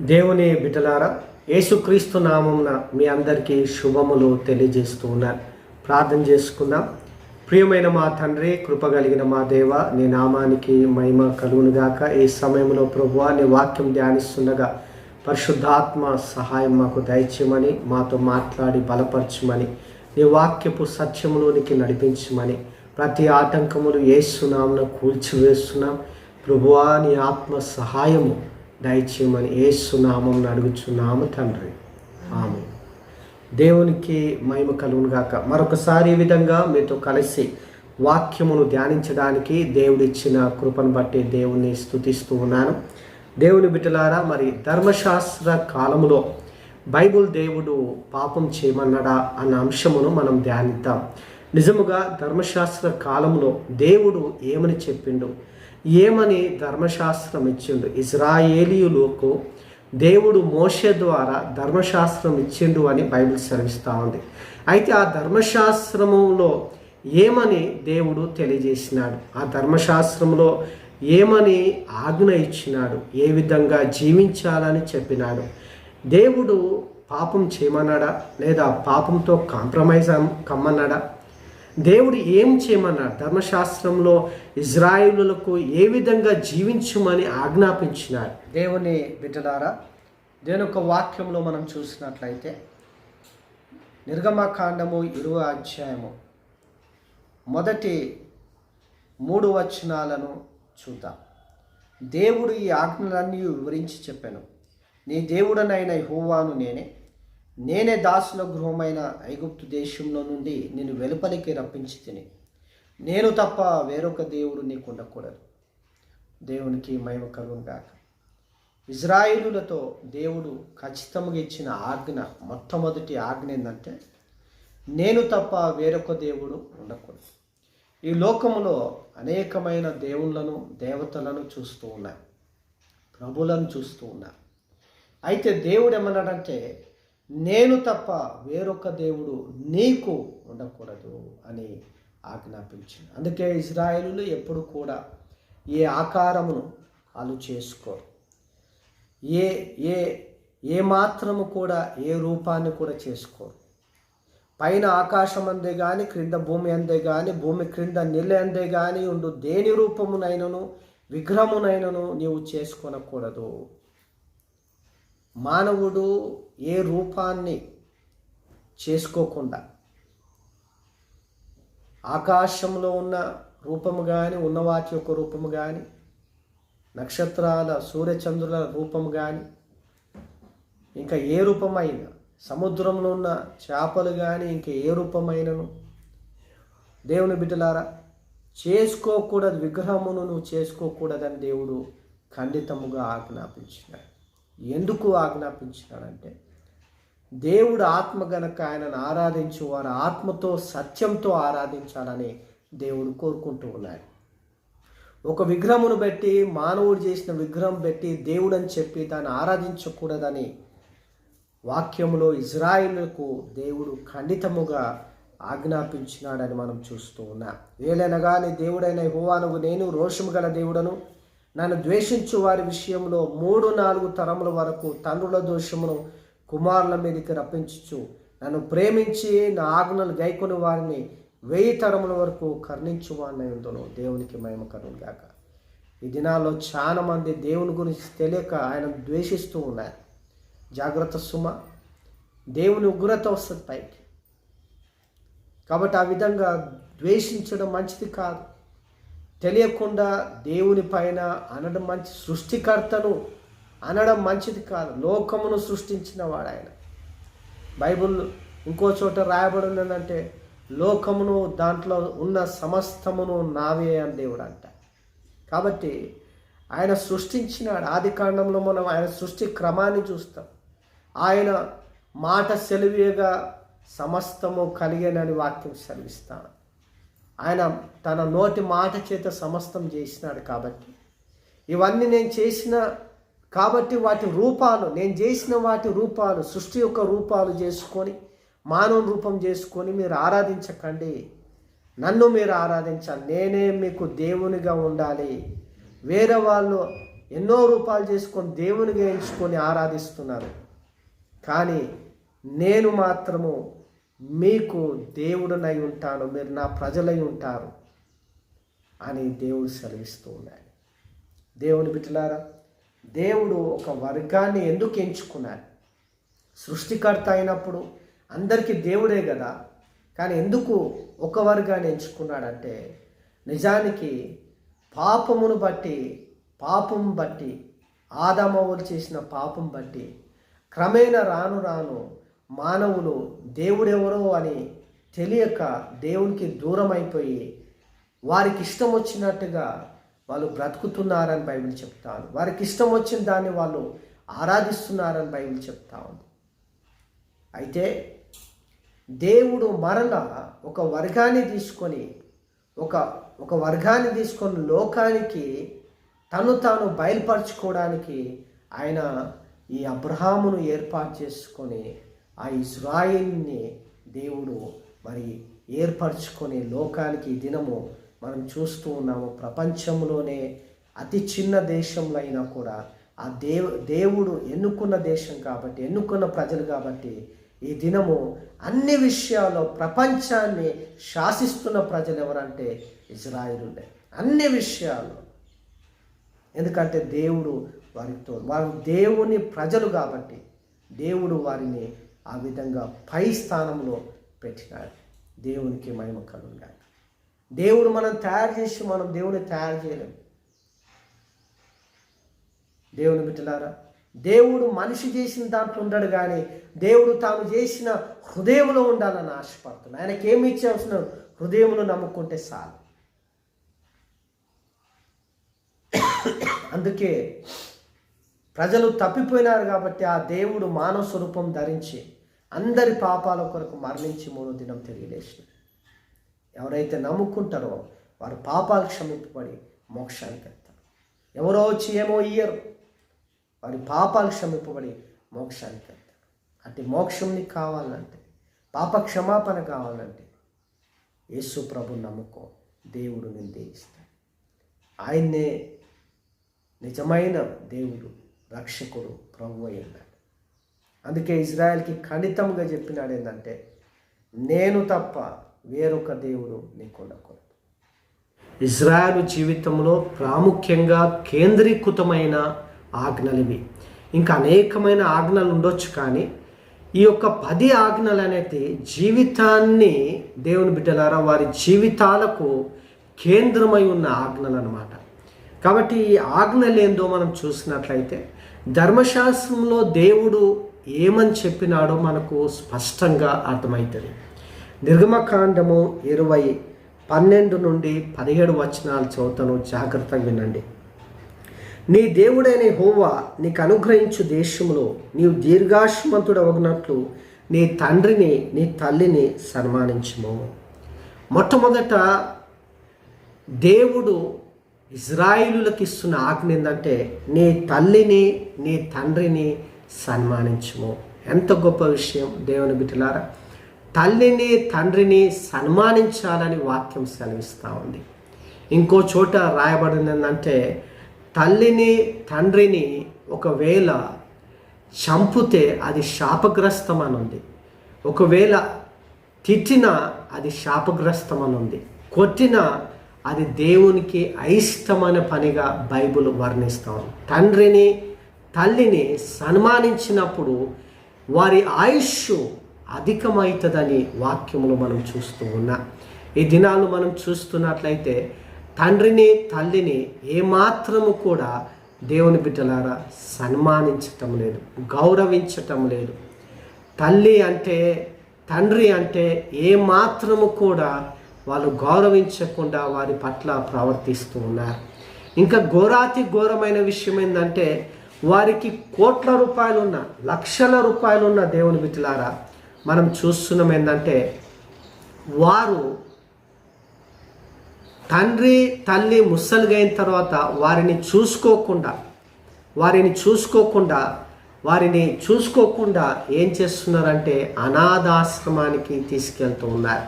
దేవుని బిడ్డలారా యేసుక్రీస్తు నామంన మీ అందరికీ శుభములు తెలియజేస్తూ ఉన్నారు ప్రార్థన చేసుకుందాం. ప్రియమైన మా తండ్రి కృప కలిగిన మా దేవ నీ నామానికి మహిమ కలుగునుగాక ఈ సమయంలో ప్రభు నీ వాక్యం ధ్యానిస్తుండగా పరిశుద్ధాత్మ సహాయం మాకు దయచేయమని మాతో మాట్లాడి బలపరచమని నీ వాక్యపు సత్యములోనికి నడిపించమని ప్రతి ఆటంకములు ఏసునామున కూల్చివేస్తున్నాం. ప్రభువా నీ ఆత్మ సహాయము దయచేయమని ఏ సునామం అడుగుచున్నాము తండ్రి. ఆమె దేవునికి మహిమ కలుగునుగాక మరొకసారి ఈ విధంగా మీతో కలిసి వాక్యమును ధ్యానించడానికి దేవుడిచ్చిన కృపను బట్టి దేవుణ్ణి స్తుతిస్తూ ఉన్నాను. దేవుని బిడ్డలారా మరి ధర్మశాస్త్ర కాలములో బైబుల్ దేవుడు పాపం చేయమన్నాడా అన్న అంశమును మనం ధ్యానిద్దాం. నిజముగా ధర్మశాస్త్ర కాలంలో దేవుడు ఏమని చెప్పిండు? ఏమని ధర్మశాస్త్రం ఇచ్చిండు? ఇజ్రాయేలీయులకు దేవుడు మోషే ద్వారా ధర్మశాస్త్రం ఇచ్చిండు అని బైబిల్ సెలవిస్తూ ఉంది. అయితే ఆ ధర్మశాస్త్రములో ఏమని దేవుడు తెలియజేసినాడు? ఆ ధర్మశాస్త్రంలో ఏమని ఆజ్ఞ ఇచ్చినాడు? ఏ విధంగా జీవించాలని చెప్పినాడు? దేవుడు పాపం చేయమన్నాడా? లేదా పాపంతో కాంప్రమైజ్ కమ్మన్నాడా? దేవుడు ఏం చేయమన్నాడు? ధర్మశాస్త్రంలో ఇజ్రాయిలులకు ఏ విధంగా జీవించమని ఆజ్ఞాపించినారు దేవుని బిడ్డలారా దేని ఒక వాక్యంలో మనం చూసినట్లయితే నిర్గమకాండము ఇరువ అధ్యాయము మొదటి మూడు వచనాలను చూద్దాం. దేవుడు ఈ ఆజ్ఞలన్నీ వివరించి చెప్పాను. నీ దేవుడనైన హోవాను నేనే. నేనే దాసుల గృహమైన ఐగుప్తు దేశంలో నుండి నేను వెలుపలికి రప్పించి తిని నేను తప్ప వేరొక దేవుడు నీకు ఉండకూడదు దేవునికి మహిమ కలుగును ఇజ్రాయిలులతో దేవుడు ఖచ్చితంగా ఇచ్చిన ఆజ్ఞ మొట్టమొదటి ఆజ్ఞ ఏంటంటే నేను తప్ప వేరొక దేవుడు ఉండకూడదు. ఈ లోకములో అనేకమైన దేవుళ్ళను దేవతలను చూస్తూ ఉన్నారు ప్రభులను చూస్తూ ఉన్నారు అయితే దేవుడు ఏమన్నాడంటే నేను తప్ప వేరొక దేవుడు నీకు ఉండకూడదు అని ఆజ్ఞాపించింది. అందుకే ఇజ్రాయేలులు ఎప్పుడు కూడా ఏ ఆకారమును వాళ్ళు చేసుకోరు. ఏ ఏ ఏ మాత్రము కూడా ఏ రూపాన్ని కూడా చేసుకోరు. పైన ఆకాశం అందే కానీ క్రింద భూమి అందే కానీ భూమి క్రింద నెల అందే కానీ ఉండు దేని రూపమునైనను విగ్రహమునైనను నీవు చేసుకొనకూడదు. మానవుడు ఏ రూపాన్ని చేసుకోకుండా ఆకాశంలో ఉన్న రూపము కానీ ఉన్నవాటి యొక్క రూపము కానీ నక్షత్రాల సూర్యచంద్రుల రూపము కానీ ఇంకా ఏ రూపమైనా సముద్రంలో ఉన్న చేపలు కానీ ఇంకా ఏ రూపమైనను? దేవుని బిడ్డలారా చేసుకోకూడదు విగ్రహమును నువ్వు చేసుకోకూడదని దేవుడు ఖండితముగా ఆజ్ఞాపించినాడు. ఎందుకు ఆజ్ఞాపించినాడంటే దేవుడు ఆత్మ గనక ఆయనను ఆరాధించు వారు ఆత్మతో సత్యంతో ఆరాధించాలని దేవుడు కోరుకుంటూ ఉన్నాడు. ఒక విగ్రహమును పెట్టి మానవుడు చేసిన విగ్రహం పెట్టి దేవుడు అని చెప్పి దాన్ని ఆరాధించకూడదని వాక్యంలో ఇజ్రాయిల్కు దేవుడు ఖండితముగా ఆజ్ఞాపించినాడని మనం చూస్తూ ఉన్నాం. ఏలైనగాని దేవుడైన హోవానుగు నేను రోషము గల దేవుడను నన్ను ద్వేషించు వారి విషయంలో మూడు నాలుగు తరముల వరకు తండ్రుల దోషమును కుమారుల మీదకి రప్పించు నన్ను ప్రేమించి నా ఆజ్ఞలు గైకొని వారిని వెయ్యి తరముల వరకు కర్ణించు వాడిని ఉందను దేవునికి మహిమ కరుణు కాక ఈ దినాల్లో చాలామంది దేవుని గురించి తెలియక ఆయన ద్వేషిస్తూ ఉన్నారు. జాగ్రత్త సుమ దేవుని ఉగ్రత వస్తుంది పైకి. కాబట్టి ఆ విధంగా ద్వేషించడం మంచిది కాదు. తెలియకుండా దేవుని పైన అనడం మంచి సృష్టికర్తను అనడం మంచిది కాదు. లోకమును సృష్టించిన వాడు ఆయన బైబుల్ ఇంకో చోట రాయబడి ఉన్నదంటే లోకమును దాంట్లో ఉన్న సమస్తమును నావే అని దేవుడు అంట కాబట్టి ఆయన సృష్టించినాడు. ఆది కాండంలో మనం ఆయన సృష్టి క్రమాన్ని చూస్తాం. ఆయన మాట సెలవియగా సమస్తము కలిగేనని వాక్యం సెలవిస్తాను. ఆయన తన నోటి మాట చేత సమస్తం చేసినాడు కాబట్టి. ఇవన్నీ నేను చేసిన కాబట్టి వాటి రూపాలు నేను చేసిన వాటి రూపాలు సృష్టి యొక్క రూపాలు చేసుకొని మానవ రూపం చేసుకొని మీరు ఆరాధించకండి. నన్ను మీరు ఆరాధించాలి. నేనే మీకు దేవునిగా ఉండాలి. వేరే వాళ్ళు ఎన్నో రూపాలు చేసుకొని దేవునిగా ఎంచుకొని ఆరాధిస్తున్నారు. కానీ నేను మాత్రము మీకు దేవుడనై ఉంటాను మీరు నా ప్రజలై ఉంటారు అని దేవుడు సెలవిస్తూ ఉన్నాడు. దేవుని బిడ్డలారా దేవుడు ఒక వర్గాన్ని ఎందుకు ఎంచుకున్నాడు? సృష్టికర్త అయినప్పుడు అందరికీ దేవుడే కదా కానీ ఎందుకు ఒక వర్గాన్ని ఎంచుకున్నాడంటే నిజానికి పాపమును బట్టి పాపం బట్టి ఆదామవులు చేసిన పాపం బట్టి క్రమేణా రాను రాను మానవులు దేవుడెవరో అని తెలియక దేవునికి దూరం అయిపోయి వారికి ఇష్టం వచ్చినట్టుగా వాళ్ళు బ్రతుకుతున్నారని బైబిల్ చెప్తాను వారికి ఇష్టం వచ్చిన దాన్ని వాళ్ళు ఆరాధిస్తున్నారని బైబిల్ చెప్తా ఉంది. అయితే దేవుడు మరల ఒక వర్గాన్ని తీసుకొని ఒక ఒక వర్గాన్ని తీసుకొని లోకానికి తను తాను బయలుపరచుకోవడానికి ఆయన ఈ అబ్రహామును ఏర్పాటు చేసుకొని ఆ ఇజ్రాయిల్ని దేవుడు మరి ఏర్పరచుకునే లోకానికి ఈ దినము మనం చూస్తూ ఉన్నాము. ప్రపంచంలోనే అతి చిన్న దేశంలో అయినా కూడా ఆ దేవు దేవుడు ఎన్నుకున్న దేశం కాబట్టి ఎన్నుకున్న ప్రజలు కాబట్టి ఈ దినము అన్ని విషయాల్లో ప్రపంచాన్ని శాసిస్తున్న ప్రజలు ఎవరంటే ఇజ్రాయిలులే. అన్ని విషయాలు ఎందుకంటే దేవుడు వారితో వారు దేవుని ప్రజలు కాబట్టి దేవుడు వారిని ఆ విధంగా పై స్థానంలో పెట్టినాడు. దేవునికి మహిమ కలుగుగాక దేవుడు మనం తయారు చేసి మనం దేవుని తయారు చేయలేం. దేవుని బిడ్డలారా దేవుడు మనిషి చేసిన దాంట్లో ఉండడు కానీ దేవుడు తాను చేసిన హృదయంలో ఉండాలని ఆశపడుతున్నాడు. ఆయనకి ఏమి ఇచ్చాల్సిన హృదయంలో నమ్ముకుంటే చాలు. అందుకే ప్రజలు తప్పిపోయినారు కాబట్టి ఆ దేవుడు మానవ స్వరూపం ధరించి అందరి పాపాల కొరకు మరణించి మూడో దినం తెలియలేసిన ఎవరైతే నమ్ముకుంటారో వారు పాపాలు క్షమింపబడి మోక్షానికి వెళ్తారు. ఎవరో వచ్చి ఏమో ఇయ్యరు. వారి పాపాలు క్షమింపబడి మోక్షానికి వెళ్తారు. అటు మోక్షంని కావాలంటే పాప క్షమాపణ కావాలంటే యేసు ప్రభు నమ్ముకో దేవుడు నిందేయిస్తాడు ఆయన్నే నిజమైన దేవుడు రక్షకుడు ప్రభు అయి అందుకే ఇజ్రాయెల్కి ఖండితంగా చెప్పినాడు ఏంటంటే నేను తప్ప వేరొక దేవుడు నీకు ఉండకూడదు ఇజ్రాయెల్ జీవితంలో ప్రాముఖ్యంగా కేంద్రీకృతమైన ఆజ్ఞలు ఇవి ఇంకా అనేకమైన ఆజ్ఞలు ఉండొచ్చు కానీ ఈ యొక్క పది ఆజ్ఞలు అనేది జీవితాన్ని దేవుని బిడ్డలారా వారి జీవితాలకు కేంద్రమై ఉన్న ఆజ్ఞలు అనమాట కాబట్టి ఈ ఆజ్ఞలు ఏందో మనం చూసినట్లయితే ధర్మశాస్త్రంలో దేవుడు ఏమని చెప్పినాడో మనకు స్పష్టంగా అర్థమవుతుంది నిర్గమకాండము ఇరవై పన్నెండు నుండి పదిహేడు వచనాలు చదువుతాను జాగ్రత్తగా వినండి. నీ దేవుడైన హోవా నీకు అనుగ్రహించు దేశంలో నీవు దీర్ఘాశ్మంతుడు అవగినట్లు నీ తండ్రిని నీ తల్లిని సన్మానించము. మొట్టమొదట దేవుడు ఇజ్రాయిలులకు ఇస్తున్న ఆజ్ఞ ఏంటంటే నీ తల్లిని నీ తండ్రిని సన్మానించము. ఎంత గొప్ప విషయం దేవుని బిడ్డలారా. తల్లిని తండ్రిని సన్మానించాలని వాక్యం సెలవిస్తూ ఉంది. ఇంకో చోట రాయబడింది ఏంటంటే తల్లిని తండ్రిని ఒకవేళ చంపితే అది శాపగ్రస్తం అని ఉంది ఒకవేళ తిట్టిన అది శాపగ్రస్తం అని ఉంది కొట్టిన అది దేవునికి అయిష్టమైన పనిగా బైబుల్ వర్ణిస్తాం తండ్రిని తల్లిని సన్మానించినప్పుడు వారి ఆయుష్ అధికమవుతుందని వాక్యములు మనం చూస్తూ ఉన్నాం. ఈ దినాలు మనం చూస్తున్నట్లయితే తండ్రిని తల్లిని ఏమాత్రము కూడా దేవుని బిడ్డలారా సన్మానించటం లేదు గౌరవించటం లేదు. తల్లి అంటే తండ్రి అంటే ఏమాత్రము కూడా వాళ్ళు గౌరవించకుండా వారి పట్ల ప్రవర్తిస్తూ ఉన్నారు. ఇంకా ఘోరాతి ఘోరమైన విషయం ఏంటంటే వారికి కోట్ల రూపాయలున్న లక్షల రూపాయలున్న దేవుని మిత్రులారా మనం చూస్తున్నాం ఏంటంటే వారు తండ్రి తల్లి ముసలిగైన తర్వాత వారిని చూసుకోకుండా వారిని చూసుకోకుండా వారిని చూసుకోకుండా ఏం చేస్తున్నారంటే అనాథాశ్రమానికి తీసుకెళ్తూ ఉన్నారు.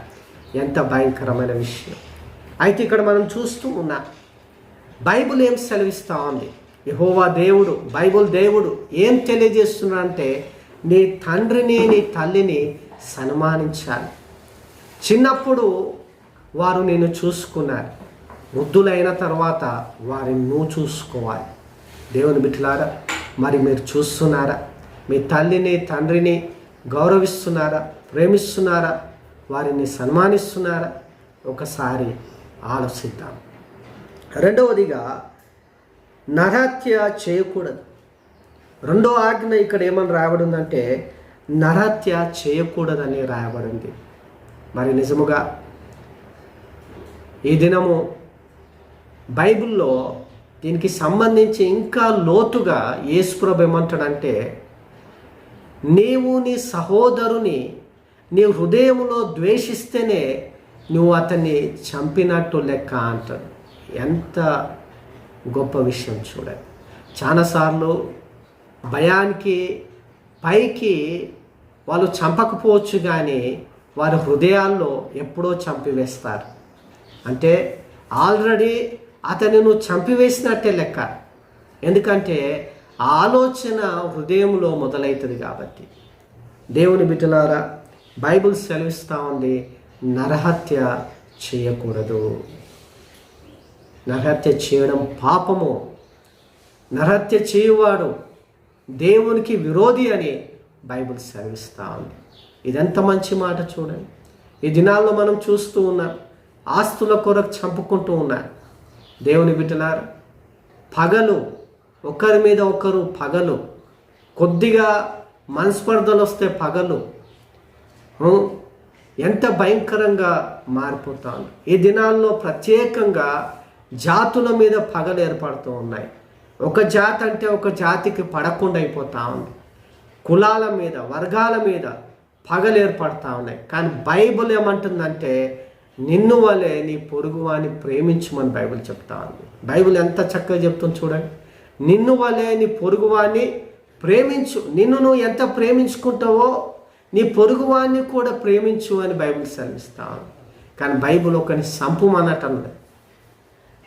ఎంత భయంకరమైన విషయం. అయితే ఇక్కడ మనం చూస్తూ ఉన్నా బైబుల్ ఏం సెలవిస్తూ ఉంది? యహోవా దేవుడు బైబుల్ దేవుడు ఏం తెలియజేస్తున్నాడంటే నీ తండ్రిని నీ తల్లిని సన్మానించాలి. చిన్నప్పుడు వారు నేను చూసుకున్నారు. వృద్ధులైన తర్వాత వారిని నువ్వు చూసుకోవాలి. దేవుని బిట్లారా మరి మీరు చూస్తున్నారా? మీ తల్లిని తండ్రిని గౌరవిస్తున్నారా? ప్రేమిస్తున్నారా? వారిని సన్మానిస్తున్నారా? ఒకసారి ఆలోచిద్దాం. రెండవదిగా నరహత్య చేయకూడదు. రెండో ఆజ్ఞ ఇక్కడ ఏమని రాయబడిందంటే నరహత్య చేయకూడదని రాయబడింది. మరి నిజముగా ఈ దినము బైబిల్లో దీనికి సంబంధించి ఇంకా లోతుగా యేసుప్రభు ఏమంటాడంటే నీవు నీ సహోదరుని నీ హృదయంలో ద్వేషిస్తేనే నువ్వు అతన్ని చంపినట్టు లెక్క అంటాడు. ఎంత గొప్ప విషయం చూడండి. చాలాసార్లు భయానికి పైకి వాళ్ళు చంపకపోవచ్చు కానీ వారి హృదయాల్లో ఎప్పుడో చంపివేస్తారు. అంటే ఆల్రెడీ అతని నువ్వు చంపివేసినట్టే లెక్క. ఎందుకంటే ఆలోచన హృదయంలో మొదలవుతుంది కాబట్టి. దేవుని బిడ్డలారా బైబిల్ సెలవిస్తూ ఉంది నరహత్య చేయకూడదు. నరహత్య చేయడం పాపము. నరహత్య చేయువాడు దేవునికి విరోధి అని బైబిల్ సెలవిస్తూ ఉంది. ఇదెంత మంచి మాట చూడండి. ఈ దినాల్లో మనం చూస్తూ ఉన్నాం ఆస్తుల కొరకు చంపుకుంటూ ఉన్నారు దేవుని బిడ్డలారు పగలు ఒకరి మీద ఒకరు పగలు. కొద్దిగా మనస్పర్ధలు వస్తే పగలు. ఎంత భయంకరంగా మారిపోతాను. ఈ దినాల్లో ప్రత్యేకంగా జాతుల మీద పగలు ఏర్పడుతూ ఉన్నాయి. ఒక జాతి అంటే ఒక జాతికి పడకుండా అయిపోతా ఉంది. కులాల మీద వర్గాల మీద పగలు ఏర్పడతా ఉన్నాయి. కానీ బైబిల్ ఏమంటుందంటే నిన్ను వలె నీ పొరుగువాని ప్రేమించమని బైబిల్ చెప్తా ఉంది. బైబిల్ ఎంత చక్కగా చెప్తుంది చూడండి. నిన్ను వలె నీ పొరుగువాని ప్రేమించు నిన్ను నువ్వు ఎంత ప్రేమించుకుంటావో నీ పొరుగువాన్ని కూడా ప్రేమించు అని బైబిల్ సెలవిస్తాం. కానీ బైబిల్ ఒకని సంపుమనటం అన్నది.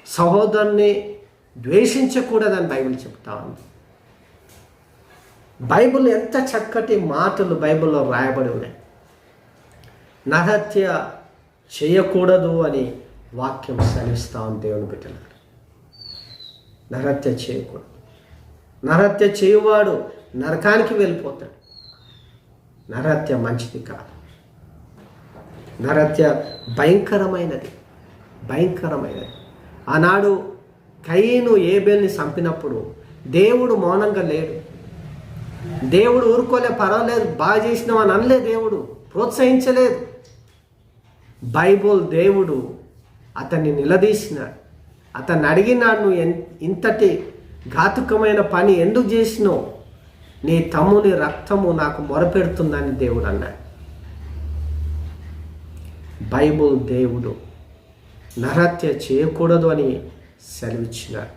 సహోదరుని ద్వేషించకూడదని బైబిల్ చెప్తా ఉంది. బైబిల్ ఎంత చక్కటి మాటలు బైబిల్లో రాయబడి ఉన్నాయి. నరహత్య చేయకూడదు అని వాక్యం సెలవిస్తా ఉంది దేవుని బిడ్డలు నరహత్య చేయకూడదు. నరహత్య చేయువాడు నరకానికి వెళ్ళిపోతాడు. నరహత్య మంచిది కాదు. నరహత్య భయంకరమైనది. భయంకరమైనది. ఆనాడు కయ్యను ఏబేల్ని చంపినప్పుడు దేవుడు మౌనంగా లేడు. దేవుడు ఊరుకోలే పర్వాలేదు బాగా చేసినావు అని అనలే దేవుడు. ప్రోత్సహించలేదు. బైబుల్ దేవుడు అతన్ని నిలదీసినాడు అతన్ని అడిగినాడు నువ్వు ఇంతటి ఘాతుకమైన పని ఎందుకు చేసినావు? నీ తమ్ముని రక్తము నాకు మొరపెడుతుందని దేవుడు అన్నాడు. బైబుల్ దేవుడు నరహత్య చేయకూడదు అని సెలవిచ్చినాడు.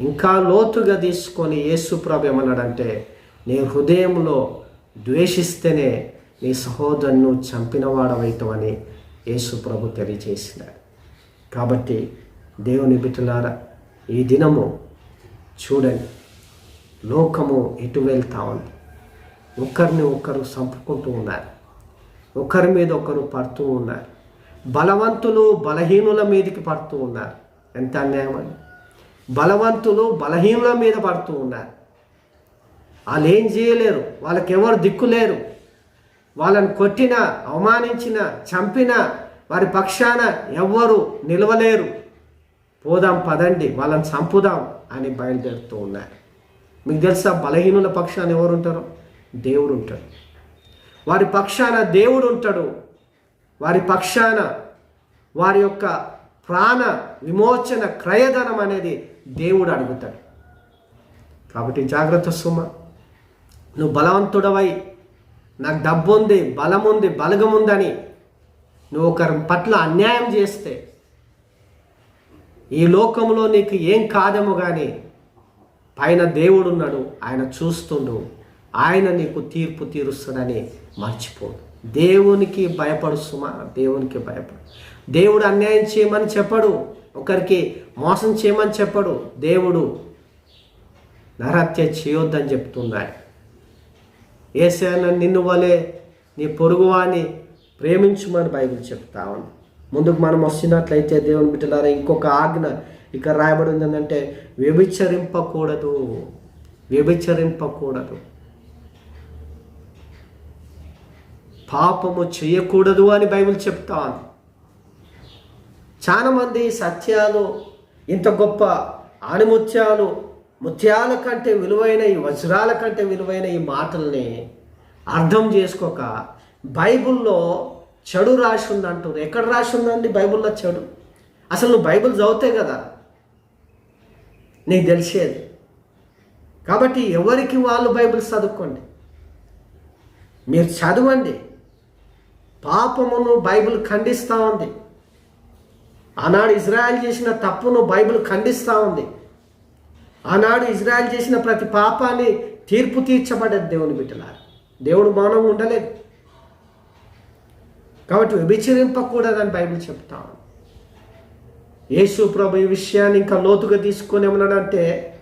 ఇంకా లోతుగా తీసుకొని యేసు ప్రభు ఏమన్నాడంటే నీ హృదయంలో ద్వేషిస్తేనే నీ సహోదరును చంపినవాడవైతవని యేసు ప్రభు తెలియజేసినాడు. కాబట్టి దేవుని బిడ్డలారా ఈ దినము చూడండి. లోకము ఎటు వెళ్తా ఉంది? ఒకరిని ఒకరు చంపుకుంటూ ఉన్నారు. ఒకరి మీద ఒకరు పడుతూ ఉన్నారు. బలవంతులు బలహీనుల మీదకి పడుతూ ఉన్నారు. ఎంత అన్యాయమని బలవంతులు బలహీనుల మీద పడుతూ ఉన్నారు. వాళ్ళు ఏం చేయలేరు. వాళ్ళకి ఎవరు దిక్కులేరు వాళ్ళని కొట్టినా అవమానించిన చంపినా వారి పక్షాన ఎవ్వరు నిలవలేరు. పోదాం పదండి. వాళ్ళని చంపుదాం అని బయలుదేరుతూ ఉన్నారు. మీకు తెలుసా? బలహీనుల పక్షాన ఎవరు ఉంటారు దేవుడు ఉంటాడు వారి పక్షాన దేవుడు ఉంటాడు వారి పక్షాన వారి యొక్క ప్రాణ విమోచన క్రయధనం అనేది దేవుడు అడుగుతాడు. కాబట్టి జాగ్రత్త సుమ. నువ్వు బలవంతుడవై నాకు డబ్బు ఉంది బలం ఉంది బలగం ఉందని నువ్వు ఒకరి పట్ల అన్యాయం చేస్తే ఈ లోకంలో నీకు ఏం కాదేమో కానీ పైన దేవుడు ఉన్నాడు ఆయన చూస్తుండు. ఆయన నీకు తీర్పు తీరుస్తాడని మర్చిపోడు దేవునికి భయపడు సుమా దేవునికి భయపడు. దేవుడు అన్యాయం చేయమని చెప్పడు. ఒకరికి మోసం చేయమని చెప్పడు. దేవుడు నరహత్య చేయొద్దని చెప్తున్నాడు. ఏసైనా నిన్ను వలే నీ పొరుగువాని ప్రేమించుమని బైబిల్ చెప్తా ఉంది. ముందుకు మనం వస్తున్నట్లయితే దేవుని బిడ్డలారా ఇంకొక ఆజ్ఞ ఇక్కడ రాయబడి ఉంది ఏంటంటే వ్యభిచరింపకూడదు. వ్యభిచరింపకూడదు. పాపము చేయకూడదు అని బైబిల్ చెప్తాను చాలామంది సత్యాలు ఇంత గొప్ప ఆణిముత్యాలు ముత్యాల కంటే విలువైన ఈ వజ్రాల కంటే విలువైన ఈ మాటల్ని అర్థం చేసుకోక బైబిల్లో చెడు రాసి ఉందంటుంది ఎక్కడ రాసి ఉందండి బైబిల్లో చెడు? అసలు నువ్వు బైబిల్ చదివితే కదా నీకు తెలిసేది. కాబట్టి ఎవరికి వాళ్ళు బైబిల్ చదువుకోండి. మీరు చదవండి. పాపమును బైబిల్ ఖండిస్తూ ఉంది. ఆనాడు ఇజ్రాయెల్ చేసిన తప్పును బైబిల్ ఖండిస్తూ ఉంది. ఆనాడు ఇజ్రాయెల్ చేసిన ప్రతి పాపాన్ని తీర్పు తీర్చబడ్డది దేవుని బిడ్డలారు. దేవుడు మౌనం ఉండలేదు. కాబట్టి వ్యభిచరింపకూడదని బైబిల్ చెప్తా ఉంది. యేసు ప్రభు ఈ విషయాన్ని ఇంకా లోతుగా తీసుకొని ఏమన్నాడంటే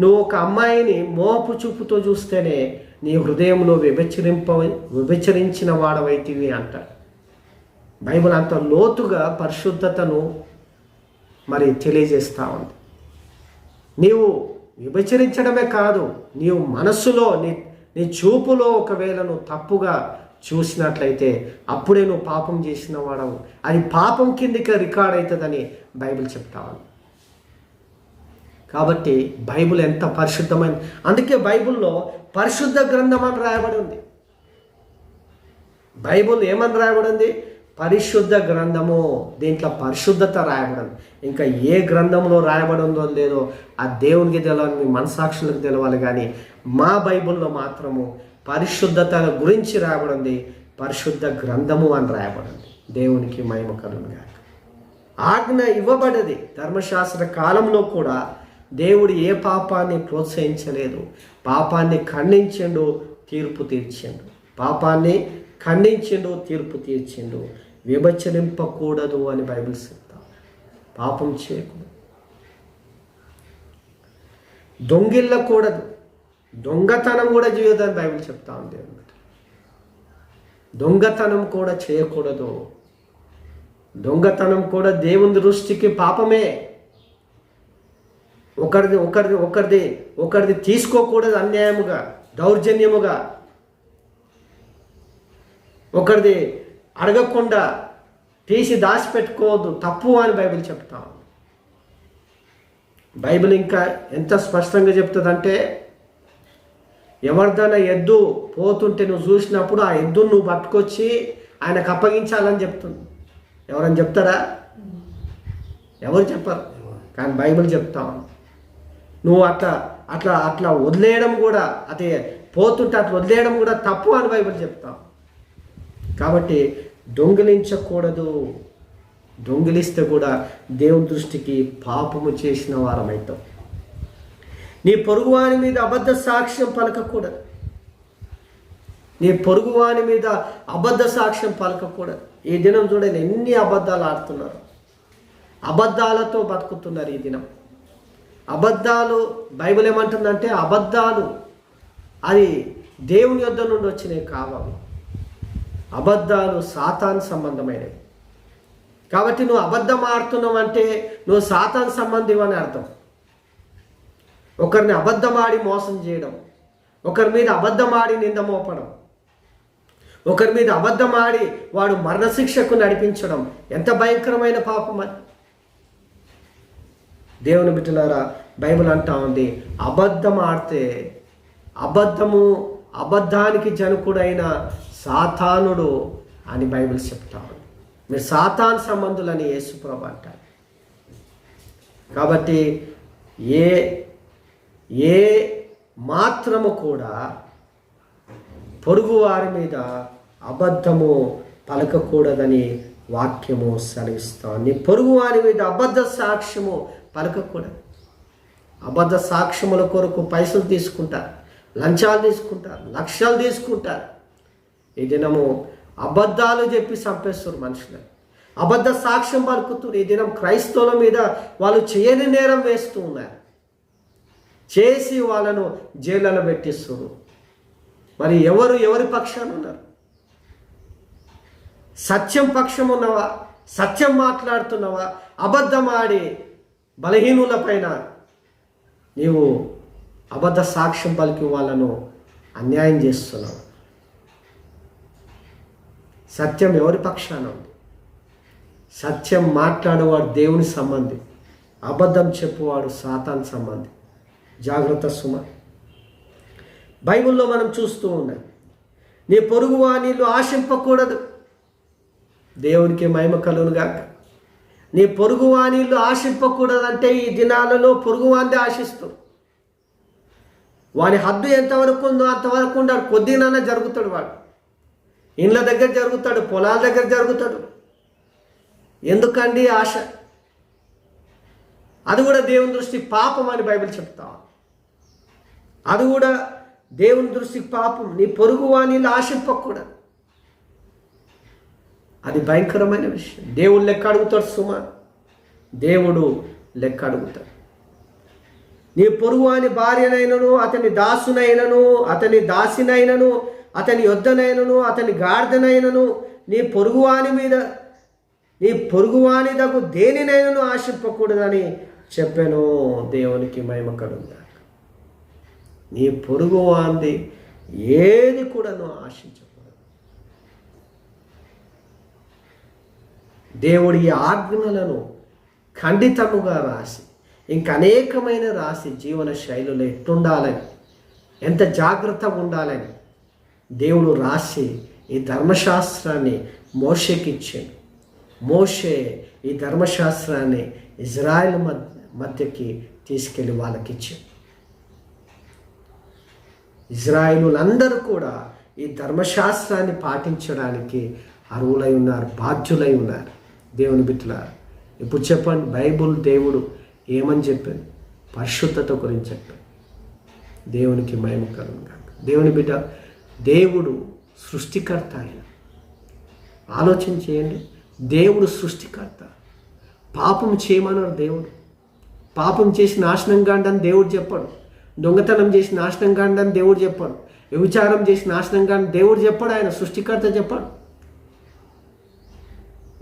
నువ్వు ఒక అమ్మాయిని మోపు చూపుతో చూస్తేనే నీ హృదయంలో విభచరింప విభచరించిన వాడవైతివి అంట బైబిల్ అంత లోతుగా పరిశుద్ధతను మరి తెలియజేస్తూ ఉంది. నీవు విభచరించడమే కాదు నీవు మనస్సులో నీ నీ చూపులో ఒకవేళ నువ్వు తప్పుగా చూసినట్లయితే అప్పుడే నువ్వు పాపం చేసిన వాడవు. అది పాపం కిందికి రికార్డ్ అవుతుందని బైబిల్ చెప్తావు కాబట్టి బైబిల్ ఎంత పరిశుద్ధమైన అందుకే బైబిల్లో పరిశుద్ధ గ్రంథం అని రాయబడి ఉంది. బైబిల్ ఏమని రాయబడి ఉంది? పరిశుద్ధ గ్రంథము. దీంట్లో పరిశుద్ధత రాయబడింది ఇంకా ఏ గ్రంథంలో రాయబడి ఉందో లేదో ఆ దేవునికి తెలవాలి మీ మనసాక్షులకు తెలవాలి కానీ మా బైబిల్లో మాత్రము పరిశుద్ధత గురించి రాయబడింది పరిశుద్ధ గ్రంథము అని రాయబడింది. దేవునికి మహిమ కలుగునుగా ఆజ్ఞ ఇవ్వబడది ధర్మశాస్త్ర కాలంలో కూడా దేవుడు ఏ పాపాన్ని ప్రోత్సహించలేదు. పాపాన్ని ఖండించిండు తీర్పు తీర్చిండు. పాపాన్ని ఖండించిండు తీర్పు తీర్చిండు. విభచరింపకూడదు అని బైబిల్ చెప్తాం. పాపం చేయకూడదు. దొంగిల్లకూడదు. దొంగతనం కూడా చేయొద్దని బైబిల్ చెప్తా ఉంది అనమాట దొంగతనం కూడా చేయకూడదు. దొంగతనం కూడా దేవుని దృష్టికి పాపమే. ఒకరిది ఒకరిది ఒకరిది ఒకరిది తీసుకోకూడదు అన్యాయముగా దౌర్జన్యముగా. ఒకరిది అడగకుండా తీసి దాచిపెట్టుకోవద్దు తప్పు అని బైబిల్ చెప్తాం బైబిల్ ఇంకా ఎంత స్పష్టంగా చెప్తుందంటే ఎవరిదైనా ఎద్దు పోతుంటే నువ్వు చూసినప్పుడు ఆ ఎద్దును నువ్వు పట్టుకొచ్చి ఆయనకు అప్పగించాలని చెప్తుంది. ఎవరని చెప్తారా? ఎవరు చెప్పరు. కానీ బైబిల్ చెప్తాం నువ్వు అట్లా అట్లా అట్లా వదిలేయడం కూడా అదే పోతుంటే అట్లా వదిలేయడం కూడా తప్పు అని బైబిల్ చెప్తాం కాబట్టి దొంగిలించకూడదు. దొంగిలిస్తే కూడా దేవుని దృష్టికి పాపము చేసిన వారమవుతాం నీ పొరుగువాని మీద అబద్ధ సాక్ష్యం పలకకూడదు. నీ పొరుగువాని మీద అబద్ధ సాక్ష్యం పలకకూడదు. ఈ దినం చూడండి ఎన్ని అబద్ధాలు ఆడుతున్నారు. అబద్ధాలతో బతుకుతున్నారు ఈ దినం. అబద్ధాలు బైబిల్ ఏమంటుందంటే అబద్ధాలు అది దేవుని యొద్ద నుండి వచ్చినవి కావాలి అబద్ధాలు సాతాన్ సంబంధమైనవి. కాబట్టి నువ్వు అబద్ధం ఆడుతున్నావు అంటే నువ్వు సాతాన్ సంబంధం అర్థం. ఒకరిని అబద్ధమాడి మోసం చేయడం ఒకరి మీద అబద్ధమాడి నింద మోపడం ఒకరి మీద అబద్ధమాడి వాడు మరణశిక్షకు నడిపించడం ఎంత భయంకరమైన పాపం అది. దేవుని బిడ్డలారా బైబిల్ అంటా ఉంది అబద్ధం ఆడితే అబద్ధము అబద్ధానికి జనకుడైన సాతానుడు అని బైబిల్ చెప్తా ఉంది. మీరు సాతాన్ సంబంధులని యేసుప్రభ అంటారు. కాబట్టి ఏ ఏ మాత్రము కూడా పొరుగువారి మీద అబద్ధము పలకకూడదని వాక్యము సెలవిస్తాం పొరుగువారి మీద అబద్ధ సాక్ష్యము పలకకూడదు. అబద్ధ సాక్ష్యముల కొరకు పైసలు తీసుకుంటారు లంచాలు తీసుకుంటారు లక్ష్యాలు తీసుకుంటారు. ఈ దినము అబద్ధాలు చెప్పి చంపేస్తారు మనుషులు. అబద్ధ సాక్ష్యం పలుకుతున్నారు. ఈ దినం క్రైస్తవుల మీద వాళ్ళు చేయని నేరం వేస్తూ ఉన్నారు. చేసి వాళ్ళను జైళ్ళలో పెట్టిస్తారు మరి ఎవరు ఎవరి పక్షాన ఉన్నారు? సత్యం పక్షం ఉన్నవా? సత్యం మాట్లాడుతున్నావా? అబద్ధమాడి బలహీనుల పైన నీవు అబద్ధ సాక్ష్యం పలికి వాళ్ళను అన్యాయం చేస్తున్నావు. సత్యం ఎవరి పక్షాన ఉంది? సత్యం మాట్లాడేవాడు దేవుని సంబంధి అబద్ధం చెప్పువాడు సాతాన్ సంబంధి. జాగ్రత్త సుమ. బైబిల్లో మనం చూస్తూ ఉన్నాం నీ పొరుగు వాణిలు ఆశింపకూడదు. దేవునికి మహిమ కలుగునుగాక నీ పొరుగు వాణిలు ఆశింపకూడదంటే ఈ దినాలలో పొరుగు వాంది ఆశిస్తూ. వాని హద్దు ఎంతవరకు ఉందో అంతవరకు ఉండాడు కొద్దినైనా జరుగుతాడు వాడు. ఇండ్ల దగ్గర జరుగుతాడు పొలాల దగ్గర జరుగుతాడు. ఎందుకండి ఆశ? అది కూడా దేవుని దృష్టి పాపం అని బైబిల్ చెప్తా అది కూడా దేవుని దృష్టి పాపం. నీ పొరుగు వాణిలు ఆశింపకూడదు అది భయంకరమైన విషయం. దేవుడు లెక్క అడుగుతాడు సుమ. దేవుడు లెక్క అడుగుతాడు. నీ పొరుగువాని భార్యనైనను అతని దాసునైనను అతని దాసినైనను అతని యొద్దనైనను అతని గాడిదనైనను నీ పొరుగువాని మీద నీ పొరుగువాని దగ్గు దేనినైనను ఆశింపకూడదని చెప్పాను. దేవునికి మహిమ కలుగుతాడు నీ పొరుగు వాంది ఏది కూడాను ఆశించకూడదు. దేవుడి ఆజ్ఞలను ఖండితముగా రాసి ఇంక అనేకమైన రాసి జీవన శైలులు ఎట్టుండాలని ఎంత జాగ్రత్తగా ఉండాలని దేవుడు రాసి ఈ ధర్మశాస్త్రాన్ని మోషకిచ్చాడు మోషే ఈ ధర్మశాస్త్రాన్ని ఇజ్రాయెల్ మధ్యకి తీసుకెళ్ళి వాళ్ళకి ఇచ్చాడు. ఇజ్రాయిలులందరూ కూడా ఈ ధర్మశాస్త్రాన్ని పాటించడానికి అర్హులై ఉన్నారు బాధ్యులై ఉన్నారు. దేవుని బిడ్డలారు ఇప్పుడు చెప్పండి బైబుల్ దేవుడు ఏమని చెప్పాడు? పరిశుద్ధత గురించి చెప్పాడు. దేవునికి మహిమ కలుగు దేవుని బిడ్డ దేవుడు సృష్టికర్త ఆయన. ఆలోచన చేయండి దేవుడు సృష్టికర్త. పాపం చేయమన్నారు దేవుడు. పాపం చేసి నాశనం కాండని దేవుడు చెప్పాడు. దొంగతనం చేసి నాశనం కాండని దేవుడు చెప్పాడు. వ్యభిచారం చేసి నాశనం కాని దేవుడు చెప్పాడు ఆయన సృష్టికర్త చెప్పాడు.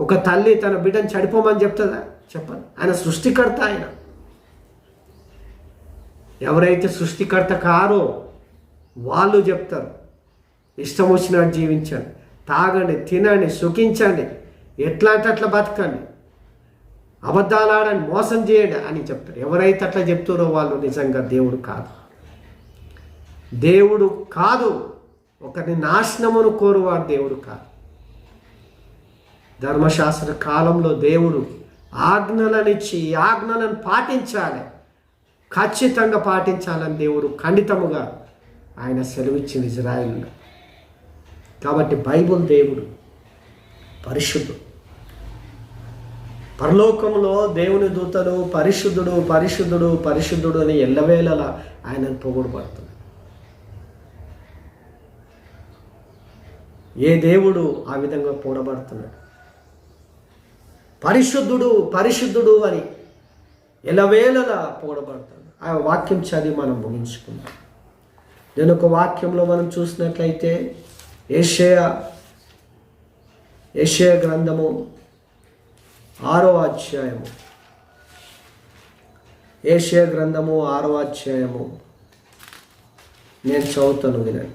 ఒక తల్లి తన బిడ్డను చడిపోమని చెప్తుందా? చెప్పాను ఆయన సృష్టికర్త ఆయన. ఎవరైతే సృష్టికర్త కారో వాళ్ళు చెప్తారు ఇష్టం వచ్చినట్టు జీవించండి తాగండి తినండి సుఖించండి ఎట్లా అంటే అట్లా బతకండి. అబద్ధాలు ఆడండి మోసం చేయండి అని చెప్తారు. ఎవరైతే అట్లా చెప్తారో వాళ్ళు నిజంగా దేవుడు కాదు. దేవుడు కాదు. ఒకరిని నాశనమును కోరువాడు దేవుడు కాదు. ధర్మశాస్త్ర కాలంలో దేవుడు ఆజ్ఞలనిచ్చి ఈ ఆజ్ఞలను పాటించాలి. ఖచ్చితంగా పాటించాలని దేవుడు ఖండితముగా ఆయన సెలవిచ్చింది ఇజ్రాయిల్లో కాబట్టి బైబుల్ దేవుడు పరిశుద్ధుడు. పరలోకంలో దేవుని దూతలు పరిశుద్ధుడు పరిశుద్ధుడు పరిశుద్ధుడు అని ఎల్లవేళలా ఆయనను పొగుడుపడుతుంది ఏ దేవుడు ఆ విధంగా పొగడబడుతున్నాడు? పరిశుద్ధుడు పరిశుద్ధుడు అని ఎలవేళలా పొగడబడతాడు ఆ వాక్యం చదివి మనం ముగించుకుందాం. నేను ఒక వాక్యంలో మనం చూసినట్లయితే ఏషయ ఏషయ గ్రంథము ఆరో అధ్యాయము. ఏషియా గ్రంథము ఆరో అధ్యాయము. నేను చదువుతాను వినండి.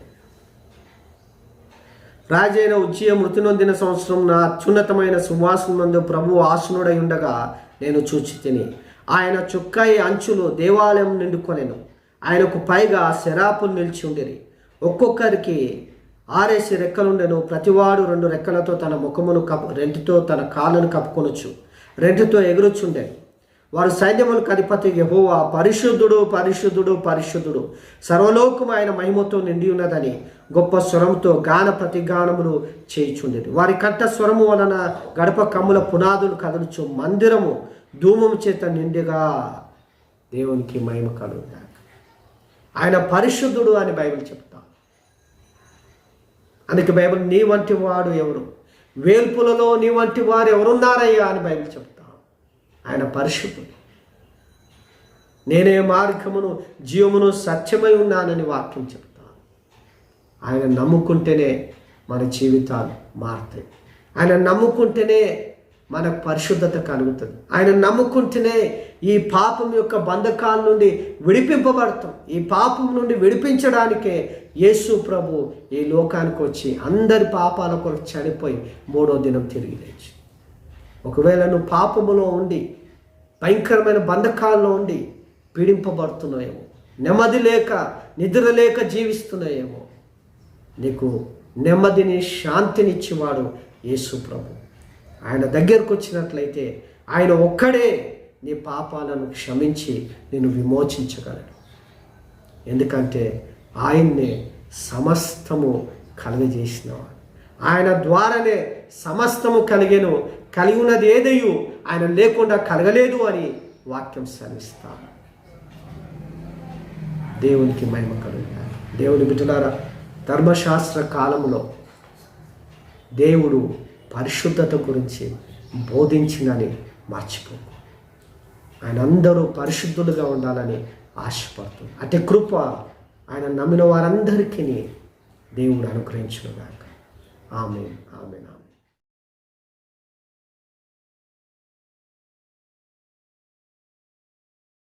రాజైన ఉజ్జయ మృతి నొందిన సంవత్సరం నా అత్యున్నతమైన సింహాసనం మందు ప్రభు ఆసునుడై ఉండగా నేను చూచి తిని ఆయన చుక్కాయి అంచులు దేవాలయం నిండుకొనెను. ఆయనకు పైగా శరాపులు నిలిచి ఉండేది ఒక్కొక్కరికి ఆరేసి రెక్కలుండెను. ప్రతివాడు రెండు రెక్కలతో తన ముఖమును కప్పు రెంటితో తన కాళ్ళను కప్పుకొనొచ్చు రెంటితో ఎగురుచుండే. వారు సైన్యములకు అధిపతి యహోవా పరిశుద్ధుడు పరిశుద్ధుడు పరిశుద్ధుడు. సర్వలోకం ఆయన మహిమతో నిండి ఉన్నదని గొప్ప స్వరంతో గాన ప్రతిగానములు చేయుచుండేది వారి కంఠ స్వరము వలన గడప కమ్ముల పునాదులు కదలుచు మందిరము ధూమము చేత నిండిగా దేవునికి మహిమ కలుగుతాడు ఆయన పరిశుద్ధుడు అని బైబిల్ చెప్తా అందుకే బైబిల్ నీ వంటి వాడు ఎవరు? వేల్పులలో నీ వంటి వారు ఎవరున్నారయ్యా అని బైబిల్ చెప్తా. ఆయన పరిశుద్ధుడు. నేనే మార్గమును జీవమును సత్యమై ఉన్నానని వాక్యం చెప్తాను ఆయన నమ్ముకుంటేనే మన జీవితాలు మారుతాయి. ఆయన నమ్ముకుంటేనే మనకు పరిశుద్ధత కలుగుతుంది. ఆయన నమ్ముకుంటేనే ఈ పాపం యొక్క బంధకాల నుండి విడిపింపబడతాం. ఈ పాపం నుండి విడిపించడానికే యేసు ప్రభు ఈ లోకానికి వచ్చి అందరి పాపాల కొరకు చనిపోయి మూడో దినం తిరిగి లేచి. ఒకవేళ నువ్వు పాపములో ఉండి భయంకరమైన బంధకాల్లో ఉండి పీడింపబడుతున్నాయేమో నెమ్మది లేక నిద్ర లేక జీవిస్తున్నాయేమో నీకు నెమ్మదిని శాంతినిచ్చేవాడు యేసు ప్రభు. ఆయన దగ్గరకు వచ్చినట్లయితే ఆయన ఒక్కడే నీ పాపాలను క్షమించి నేను విమోచించగలను ఎందుకంటే ఆయన్నే సమస్తము కలుగజేసినవాడు. ఆయన ద్వారానే సమస్తము కలిగేను కలిగి ఉన్నది ఏదయ్యు ఆయన లేకుండా కలగలేదు అని వాక్యం సెలవిస్తాను దేవునికి మహిమ కలుగుతారు దేవుని బిడ్డలారా ధర్మశాస్త్ర కాలంలో దేవుడు పరిశుద్ధత గురించి బోధించినని మర్చిపో ఆయన అందరూ పరిశుద్ధులుగా ఉండాలని ఆశపడుతుంది అటే కృప ఆయన నమ్మిన వారందరికీ దేవుడు అనుగ్రహించుగాక ఆమె ఆమె ఆమె